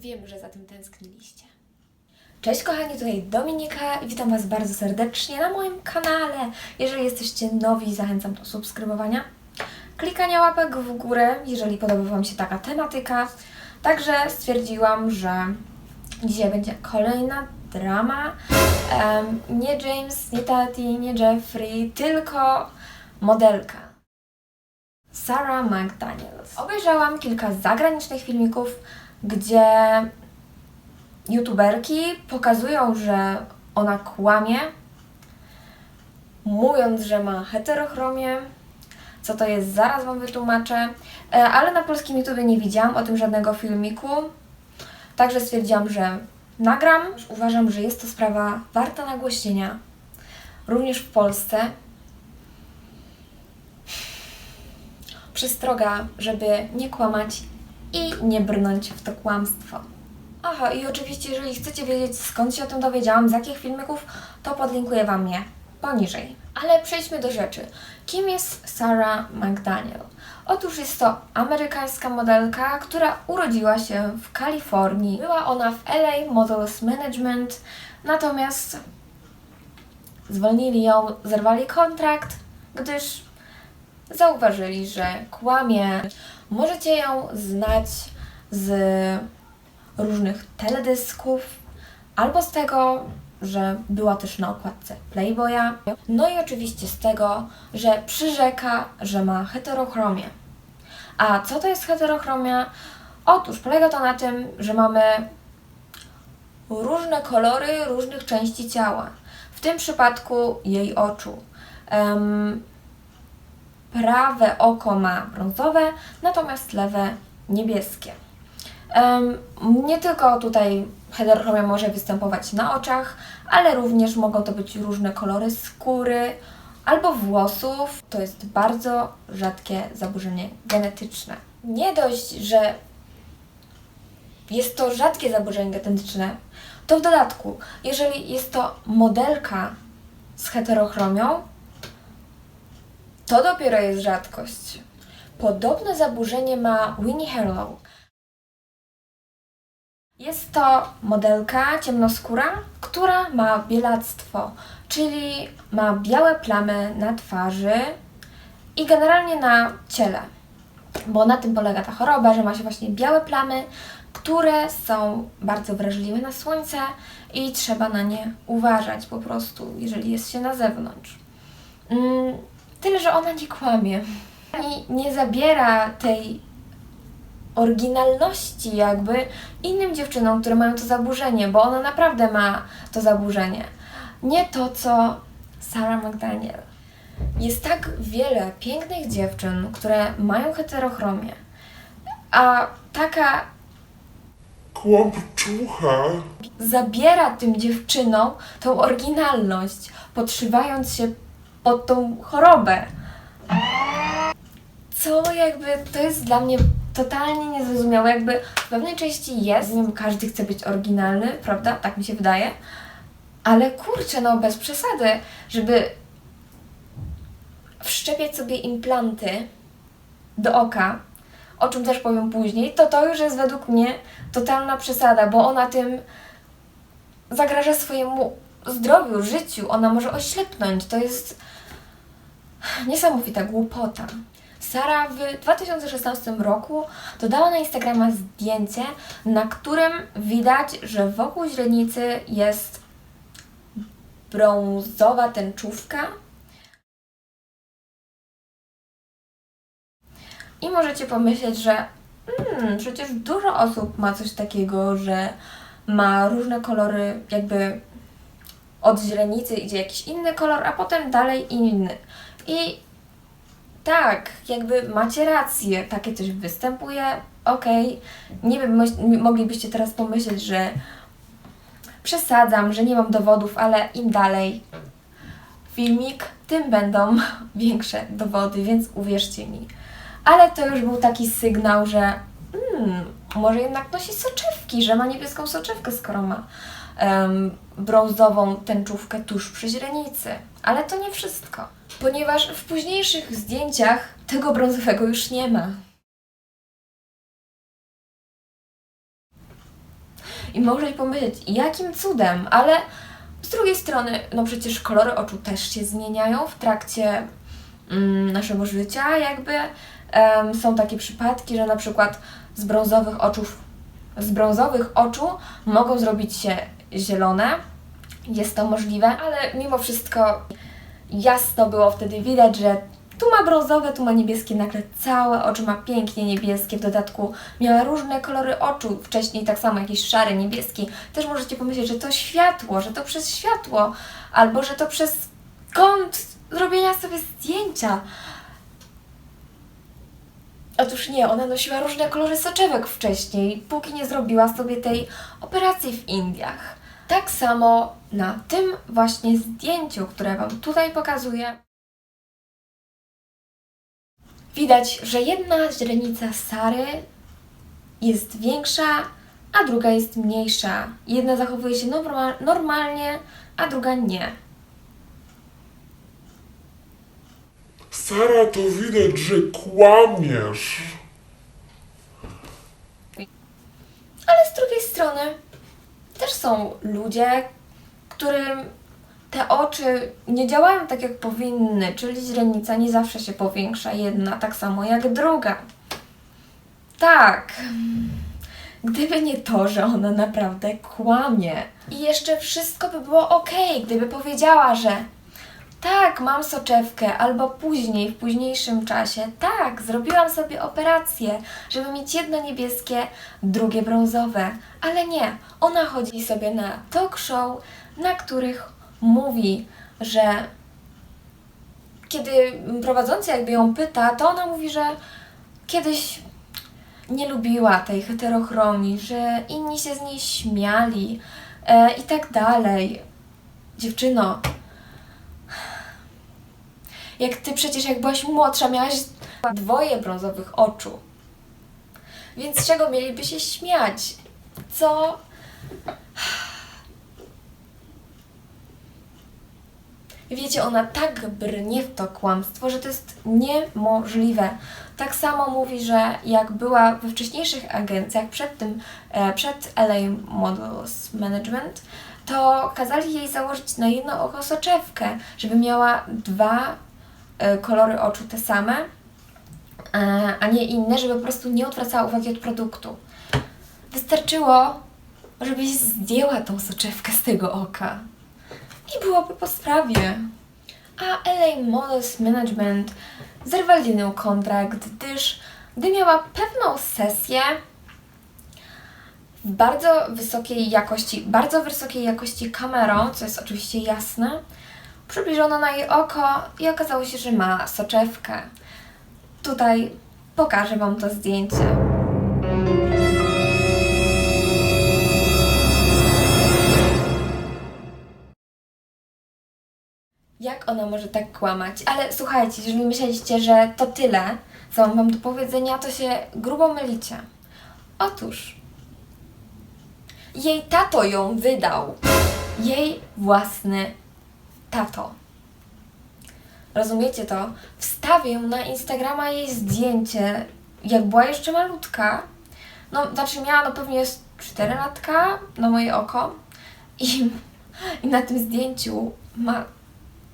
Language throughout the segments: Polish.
Wiem, że za tym tęskniliście. Cześć kochani, tutaj Dominika i witam Was bardzo serdecznie na moim kanale. Jeżeli jesteście nowi, zachęcam do subskrybowania, klikania łapek w górę, jeżeli podoba Wam się taka tematyka. Także stwierdziłam, że dzisiaj będzie kolejna drama. Em, nie James, nie Tati, nie Jeffrey, tylko modelka. Sarah McDaniels. Obejrzałam kilka zagranicznych filmików, gdzie youtuberki pokazują, że ona kłamie, mówiąc, że ma heterochromię. Co to jest, zaraz Wam wytłumaczę. E, Ale na polskim YouTubie nie widziałam o tym żadnego filmiku. Także stwierdziłam, że nagram. Uważam, że jest to sprawa warta nagłośnienia. Również w Polsce. Przestroga, żeby nie kłamać i nie brnąć w to kłamstwo. Aha, i oczywiście, jeżeli chcecie wiedzieć skąd się o tym dowiedziałam, z jakich filmików, to podlinkuję Wam je poniżej. Ale przejdźmy do rzeczy. Kim jest Sarah McDaniel? Otóż jest to amerykańska modelka, która urodziła się w Kalifornii. Była ona w LA Models Management, natomiast zwolnili ją, zerwali kontrakt, gdyż zauważyli, że kłamie. Możecie ją znać z różnych teledysków, albo z tego, że była też na okładce Playboya, no i oczywiście z tego, że przyrzeka, że ma heterochromię. A co to jest heterochromia? Otóż polega to na tym, że mamy różne kolory różnych części ciała. W tym przypadku jej oczu. Em, prawe oko ma brązowe, natomiast lewe niebieskie. Nie tylko tutaj heterochromia może występować na oczach, ale również mogą to być różne kolory skóry albo włosów. To jest bardzo rzadkie zaburzenie genetyczne. Nie dość, że jest to rzadkie zaburzenie genetyczne, to w dodatku, jeżeli jest to modelka z heterochromią, to dopiero jest rzadkość. Podobne zaburzenie ma Winnie Harlow. Jest to modelka ciemnoskóra, która ma bielactwo, czyli ma białe plamy na twarzy i generalnie na ciele. Bo na tym polega ta choroba, że ma się właśnie białe plamy, które są bardzo wrażliwe na słońce i trzeba na nie uważać po prostu, jeżeli jest się na zewnątrz. Tyle, że ona nie kłamie. I nie zabiera tej oryginalności jakby innym dziewczynom, które mają to zaburzenie, bo ona naprawdę ma to zaburzenie. Nie to, co Sarah McDaniel. Jest tak wiele pięknych dziewczyn, które mają heterochromię, a taka Kłamczucha. zabiera tym dziewczynom tą oryginalność, podszywając się pod tą chorobę. Co jakby to jest dla mnie totalnie niezrozumiałe. Jakby w pewnej części jest, nie wiem, każdy chce być oryginalny, prawda? Tak mi się wydaje. Ale kurczę, no bez przesady, żeby wszczepiać sobie implanty do oka, o czym też powiem później, to to już jest według mnie totalna przesada, bo ona tym zagraża swojemu zdrowiu, życiu. Ona może oślepnąć. To jest niesamowita głupota. Sara w 2016 roku dodała na Instagrama zdjęcie, na którym widać, że wokół źrenicy jest brązowa tęczówka. I możecie pomyśleć, że hmm, przecież dużo osób ma coś takiego, że ma różne kolory, jakby od źrenicy idzie jakiś inny kolor, a potem dalej inny. I tak, jakby macie rację, takie coś występuje, okej. Nie wiem, moglibyście teraz pomyśleć, że przesadzam, że nie mam dowodów, ale im dalej filmik, tym będą większe dowody, więc uwierzcie mi. Ale to już był taki sygnał, że hmm, może jednak nosi soczewki, że ma niebieską soczewkę, skoro ma em, brązową tęczówkę tuż przy źrenicy. Ale to nie wszystko, ponieważ w późniejszych zdjęciach tego brązowego już nie ma. I możecie pomyśleć, jakim cudem, ale z drugiej strony, no przecież kolory oczu też się zmieniają w trakcie mm, naszego życia, jakby em, są takie przypadki, że na przykład z brązowych oczów, z brązowych oczu mogą zrobić się zielone. Jest to możliwe, ale mimo wszystko jasno było wtedy widać, że tu ma brązowe, tu ma niebieskie, nagle całe oczy ma pięknie niebieskie, w dodatku miała różne kolory oczu, wcześniej tak samo jakiś szary, niebieski. Też możecie pomyśleć, że to światło, że to przez światło, albo że to przez kąt zrobienia sobie zdjęcia. Otóż nie, ona nosiła różne kolory soczewek wcześniej, póki nie zrobiła sobie tej operacji w Indiach. Tak samo na tym właśnie zdjęciu, które Wam tutaj pokazuję. Widać, że jedna źrenica Sary jest większa, a druga jest mniejsza. Jedna zachowuje się norma- normalnie, a druga nie. Sara, to widać, że kłamiesz. Ale z drugiej strony też są ludzie, którym te oczy nie działają tak jak powinny, czyli źrenica nie zawsze się powiększa jedna tak samo jak druga. Tak. Gdyby nie to, że ona naprawdę kłamie. I jeszcze wszystko by było ok, gdyby powiedziała, że tak, mam soczewkę, albo później, w późniejszym czasie. Tak, zrobiłam sobie operację, żeby mieć jedno niebieskie, drugie brązowe. Ale nie, ona chodzi sobie na talk show, na których mówi, że kiedy prowadzący jakby ją pyta, to ona mówi, że kiedyś nie lubiła tej heterochromii, że inni się z niej śmiali e, i tak dalej. Dziewczyno, jak ty przecież jak byłaś młodsza, miałaś dwoje brązowych oczu. Więc z czego mieliby się śmiać? Co? Wiecie, ona tak brnie w to kłamstwo, że to jest niemożliwe. Tak samo mówi, że jak była we wcześniejszych agencjach, przed tym, e, przed LA Models Management, to kazali jej założyć na jedno oko soczewkę, żeby miała dwa kolory oczu te same, e, a nie inne, żeby po prostu nie odwracała uwagi od produktu. Wystarczyło, żebyś zdjęła tą soczewkę z tego oka i byłoby po sprawie. A LA Models Management zerwali nią kontrakt, gdyż gdy miała pewną sesję w bardzo wysokiej jakości, bardzo wysokiej jakości kamerą, co jest oczywiście jasne, przybliżono na jej oko i okazało się, że ma soczewkę. Tutaj pokażę Wam to zdjęcie. Jak ona może tak kłamać? Ale słuchajcie, jeżeli myśleliście, że to tyle, co mam Wam do powiedzenia, to się grubo mylicie. Otóż, jej tato ją wydał. Jej własny tato. Rozumiecie to? Wstawił na Instagrama jej zdjęcie, jak była jeszcze malutka. No, znaczy miała no pewnie z 4 latka na moje oko. I, I na tym zdjęciu ma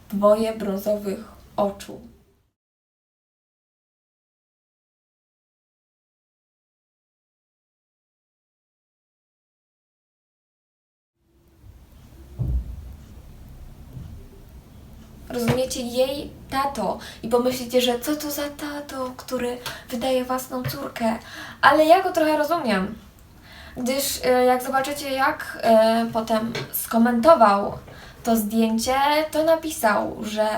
dwoje brązowych oczu. Rozumiecie jej tato i pomyślicie, że co to za tato, który wydaje własną córkę. Ale ja go trochę rozumiem. Gdyż e, jak zobaczycie, jak e, potem skomentował to zdjęcie, to napisał, że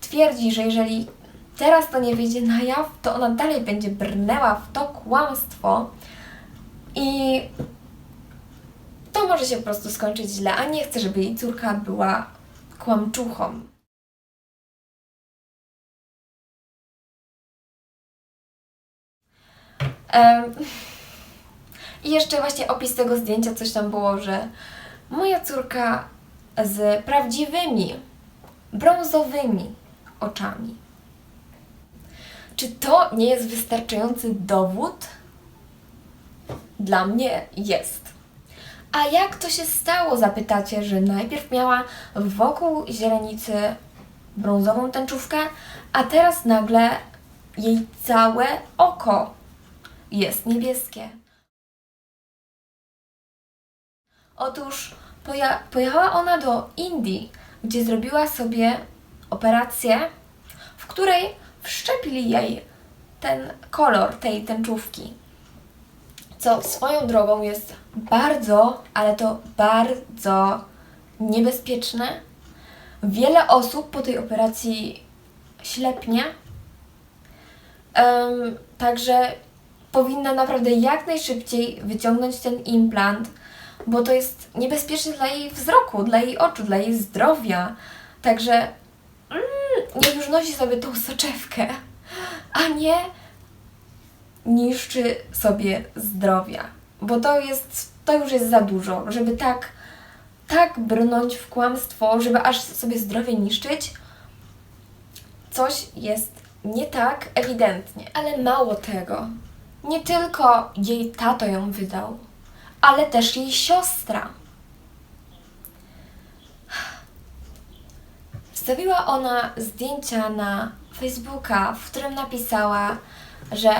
twierdzi, że jeżeli teraz to nie wyjdzie na jaw, to ona dalej będzie brnęła w to kłamstwo i to może się po prostu skończyć źle, a nie chce, żeby jej córka była kłamczuchą. I jeszcze właśnie opis tego zdjęcia, coś tam było, że moja córka z prawdziwymi, brązowymi oczami. Czy to nie jest wystarczający dowód? Dla mnie jest. A jak to się stało, zapytacie, że najpierw miała wokół źrenicy brązową tęczówkę, a teraz nagle jej całe oko jest niebieskie. Otóż poja- pojechała ona do Indii, gdzie zrobiła sobie operację, w której wszczepili jej ten kolor tej tęczówki. Co swoją drogą jest bardzo, ale to bardzo niebezpieczne. Wiele osób po tej operacji ślepnie. Em, także powinna naprawdę jak najszybciej wyciągnąć ten implant, bo to jest niebezpieczne dla jej wzroku, dla jej oczu, dla jej zdrowia. Także mm, niech już nosi sobie tą soczewkę, a nie niszczy sobie zdrowia. Bo to jest, to już jest za dużo, żeby tak, tak brnąć w kłamstwo, żeby aż sobie zdrowie niszczyć. Coś jest nie tak ewidentnie, ale mało tego. Nie tylko jej tato ją wydał, ale też jej siostra. Wstawiła ona zdjęcia na Facebooka, w którym napisała, że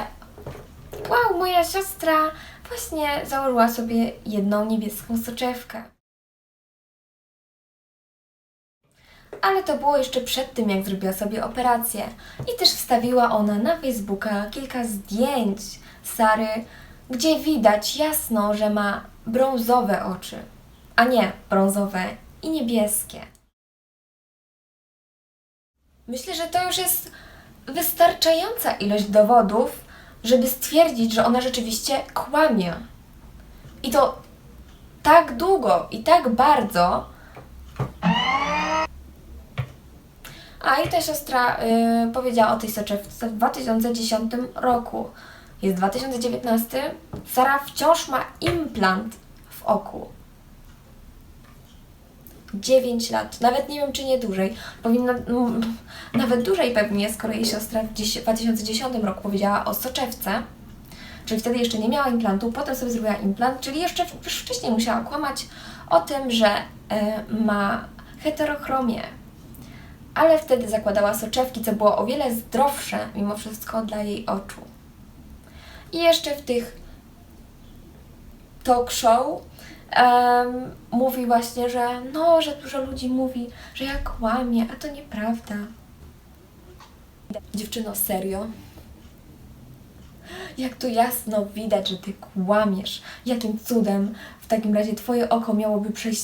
wow, moja siostra właśnie założyła sobie jedną niebieską soczewkę. Ale to było jeszcze przed tym, jak zrobiła sobie operację. I też wstawiła ona na Facebooka kilka zdjęć Sary, gdzie widać jasno, że ma brązowe oczy, a nie brązowe i niebieskie. Myślę, że to już jest wystarczająca ilość dowodów, żeby stwierdzić, że ona rzeczywiście kłamie. I to tak długo i tak bardzo. A i ta siostra y, powiedziała o tej soczewce w 2010 roku. Jest 2019. Sara wciąż ma implant w oku. 9 lat. Nawet nie wiem, czy nie dłużej. Powinna, no, nawet dłużej pewnie, skoro jej siostra w 10 2010 roku powiedziała o soczewce. Czyli wtedy jeszcze nie miała implantu, potem sobie zrobiła implant, czyli jeszcze wcześniej musiała kłamać o tym, że e, ma heterochromię. Ale wtedy zakładała soczewki, co było o wiele zdrowsze mimo wszystko dla jej oczu. I jeszcze w tych talk show em, mówi właśnie, że no, że dużo ludzi mówi, że ja kłamię, a to nieprawda. Dziewczyno, serio? Jak tu jasno widać, że ty kłamiesz. Jakim cudem w takim razie twoje oko miałoby przejść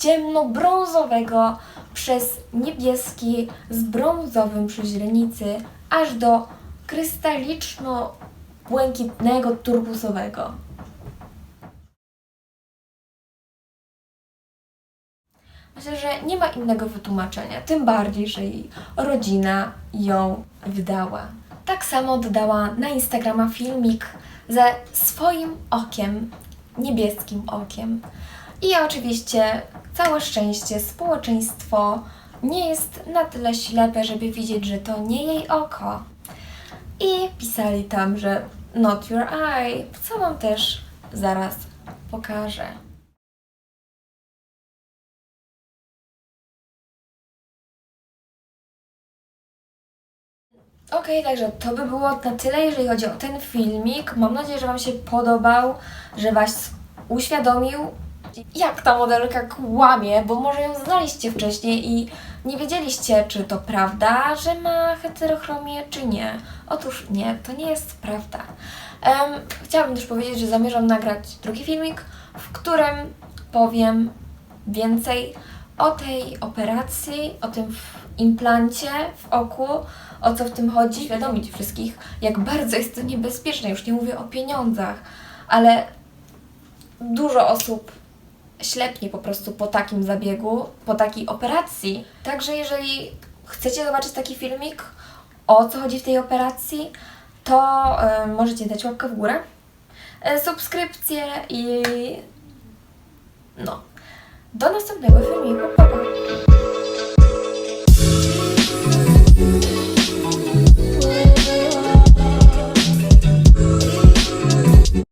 ciemnobrązowego przez niebieski z brązowym przy źrenicy aż do krystaliczno-błękitnego turbusowego. Myślę, że nie ma innego wytłumaczenia, tym bardziej, że jej rodzina ją wydała. Tak samo dodała na Instagrama filmik ze swoim okiem, niebieskim okiem. I oczywiście całe szczęście społeczeństwo nie jest na tyle ślepe, żeby widzieć, że to nie jej oko. I pisali tam, że not your eye, co wam też zaraz pokażę. Okej, także to by było na tyle, jeżeli chodzi o ten filmik. Mam nadzieję, że Wam się podobał, że Was uświadomił, jak ta modelka kłamie, bo może ją znaliście wcześniej i nie wiedzieliście, czy to prawda, że ma heterochromię, czy nie. Otóż nie, to nie jest prawda. Em, chciałabym też powiedzieć, że zamierzam nagrać drugi filmik, w którym powiem więcej o tej operacji, o tym implancie w oku, o co w tym chodzi, świadomić wszystkich, jak bardzo jest to niebezpieczne. Już nie mówię o pieniądzach, ale dużo osób ślepnie po prostu po takim zabiegu, po takiej operacji. Także jeżeli chcecie zobaczyć taki filmik, o co chodzi w tej operacji, to e, możecie dać łapkę w górę, e, subskrypcję i no. Do następnego filmiku. Pa, pa.